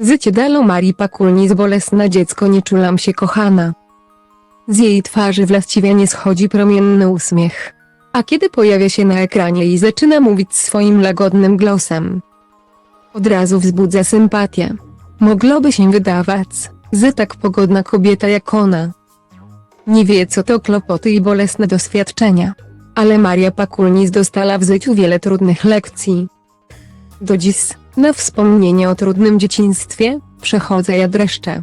Zycie dalo Marii Pakulnis bolesna dziecko nie czulam się kochana. Z jej twarzy właściwie nie schodzi promienny uśmiech. A kiedy pojawia się na ekranie i zaczyna mówić swoim lagodnym głosem, od razu wzbudza sympatię. Mogłoby się wydawać, że tak pogodna kobieta jak ona nie wie co to kłopoty i bolesne doświadczenia. Ale Maria Pakulnis dostała w życiu wiele trudnych lekcji. Do dziś, na wspomnienie o trudnym dzieciństwie, przechodzę ja dreszcze.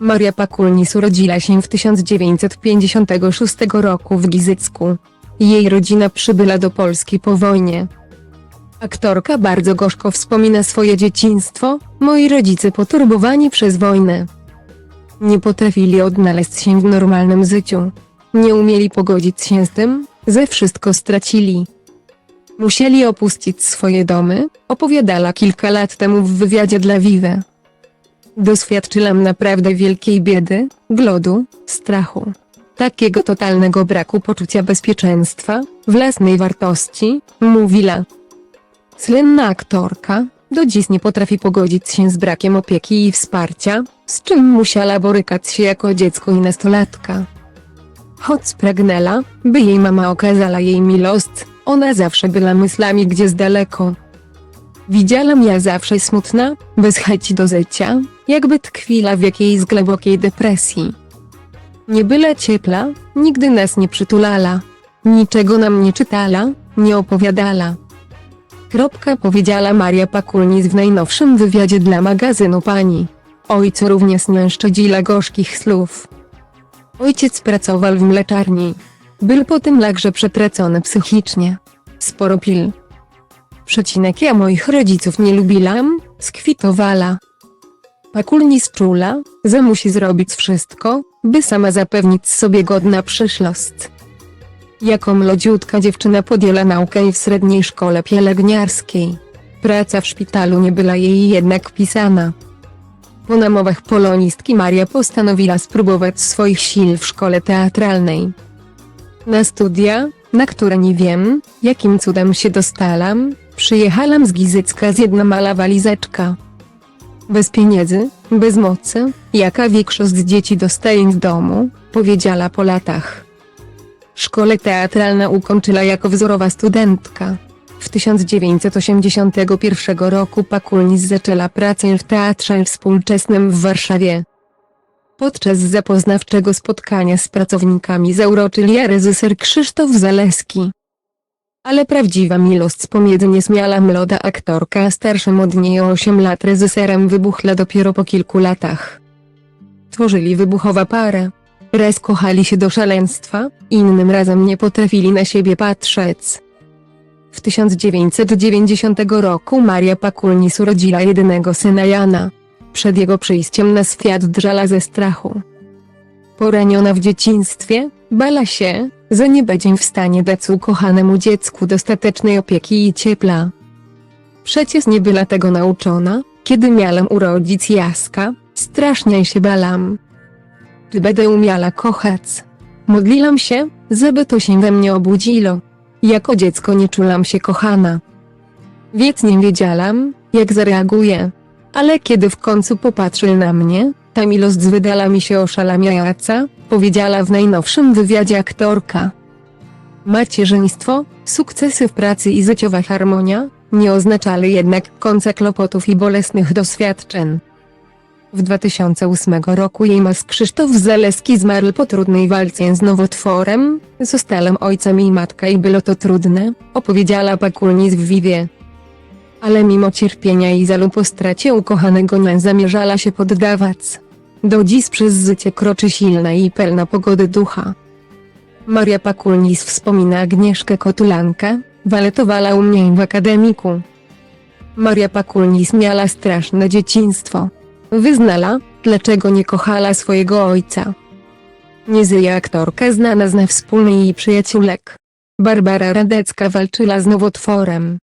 Maria Pakulnis urodziła się w 1956 roku w Gizycku. Jej rodzina przybyła do Polski po wojnie. Aktorka bardzo gorzko wspomina swoje dzieciństwo, moi rodzice poturbowani przez wojnę. Nie potrafili odnaleźć się w normalnym życiu. Nie umieli pogodzić się z tym, że wszystko stracili. Musieli opuścić swoje domy, opowiadała kilka lat temu w wywiadzie dla Vive. Doświadczyłam naprawdę wielkiej biedy, głodu, strachu. Takiego totalnego braku poczucia bezpieczeństwa, własnej wartości, mówiła. Słynna aktorka, do dziś nie potrafi pogodzić się z brakiem opieki i wsparcia, z czym musiała borykać się jako dziecko i nastolatka. Choć spragnęła, by jej mama okazała jej miłość, ona zawsze była myślami gdzieś daleko. Widziałam ja zawsze smutna, bez chęci do życia, jakby tkwiła w jakiejś głębokiej depresji. Nie byle ciepla, nigdy nas nie przytulala. Niczego nam nie czytala, nie opowiadala. Kropka powiedziała Maria Pakulnis w najnowszym wywiadzie dla magazynu Pani. Ojcu również nie szczadzila gorzkich słów. Ojciec pracował w mleczarni. Był po tym także przetracony psychicznie. Sporo pil. Przecinek ja moich rodziców nie lubiłam, skwitowała. Pakulnis czula, że musi zrobić wszystko, by sama zapewnić sobie godna przyszłość. Jako młodziutka dziewczyna podjęła naukę w sredniej szkole pielęgniarskiej. Praca w szpitalu nie była jej jednak pisana. Po namowach polonistki Maria postanowiła spróbować swoich sił w szkole teatralnej. Na studia, na które nie wiem, jakim cudem się dostałam, przyjechałam z Gizycka z jedna mała walizeczka. Bez pieniędzy, bez mocy, jaka większość dzieci dostaje w domu, powiedziała po latach. Szkołę teatralną ukończyła jako wzorowa studentka. W 1981 roku Pakulnis zaczęła pracę w Teatrze Współczesnym w Warszawie. Podczas zapoznawczego spotkania z pracownikami zauroczył ja reżyser Krzysztof Zaleski. Ale prawdziwa miłość pomiędzy niesmiała młoda aktorka a starszym od niej o 8 lat reżyserem wybuchła dopiero po kilku latach. Tworzyli wybuchowa parę. Raz kochali się do szaleństwa, innym razem nie potrafili na siebie patrzeć. W 1990 roku Maria Pakulnis urodziła jedynego syna Jana. Przed jego przyjściem na świat drżała ze strachu. Poraniona w dzieciństwie, bała się, że nie będzie w stanie dać ukochanemu dziecku dostatecznej opieki i ciepla. Przecież nie była tego nauczona, kiedy miałam urodzić Jaska, strasznie się balam. Czy będę umiała kochać? Modliłam się, żeby to się we mnie obudziło. Jako dziecko nie czułam się kochana. Więc nie wiedziałam, jak zareaguję. Ale kiedy w końcu popatrzył na mnie, ta miłość wydała mi się oszalamiająca, powiedziała w najnowszym wywiadzie aktorka. Macierzyństwo, sukcesy w pracy i życiowa harmonia, nie oznaczały jednak końca kłopotów i bolesnych doświadczeń. W 2008 roku jej mas Krzysztof Zaleski zmarł po trudnej walce z nowotworem, zostałem ojcem i matka i było to trudne, opowiedziała Pakulnis w Vivie. Ale mimo cierpienia i zalu po stracie ukochanego nie zamierzała się poddawać. Do dziś przez życie kroczy silna i pełna pogody ducha. Maria Pakulnis wspomina Agnieszkę Kotulankę, waletowała u mnie w akademiku. Maria Pakulnis miała straszne dzieciństwo. Wyznala, dlaczego nie kochała swojego ojca. Nie żyje aktorka znana z wspólnej jej przyjaciółek. Barbara Radecka walczyła z nowotworem.